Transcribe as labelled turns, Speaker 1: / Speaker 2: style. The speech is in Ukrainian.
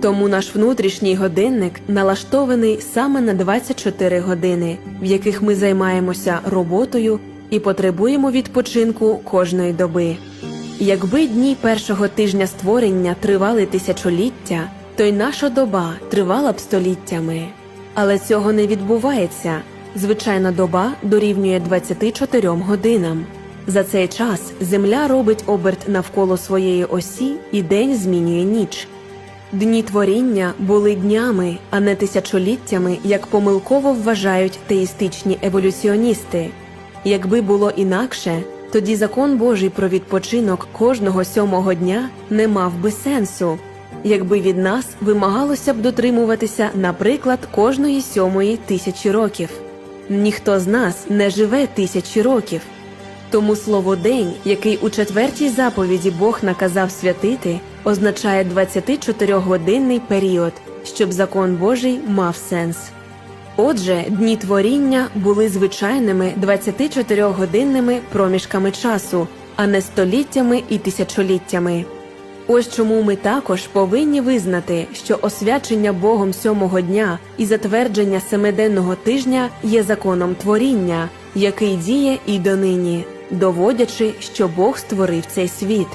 Speaker 1: Тому наш внутрішній годинник налаштований саме на 24 години, в яких ми займаємося роботою і потребуємо відпочинку кожної доби. Якби дні першого тижня створення тривали тисячоліття, то й наша доба тривала б століттями. Але цього не відбувається. Звичайна доба дорівнює 24 годинам. За цей час Земля робить оберт навколо своєї осі і день змінює ніч. Дні творіння були днями, а не тисячоліттями, як помилково вважають теїстичні еволюціоністи. Якби було інакше, тоді закон Божий про відпочинок кожного сьомого дня не мав би сенсу, якби від нас вимагалося б дотримуватися, наприклад, кожної сьомої тисячі років. Ніхто з нас не живе тисячі років. Тому слово день, який у четвертій заповіді Бог наказав святити, означає 24-годинний період, щоб закон Божий мав сенс. Отже, дні творіння були звичайними 24-годинними проміжками часу, а не століттями і тисячоліттями. Ось чому ми також повинні визнати, що освячення Богом сьомого дня і затвердження семиденного тижня є законом творіння, який діє і донині, доводячи, що Бог створив цей світ.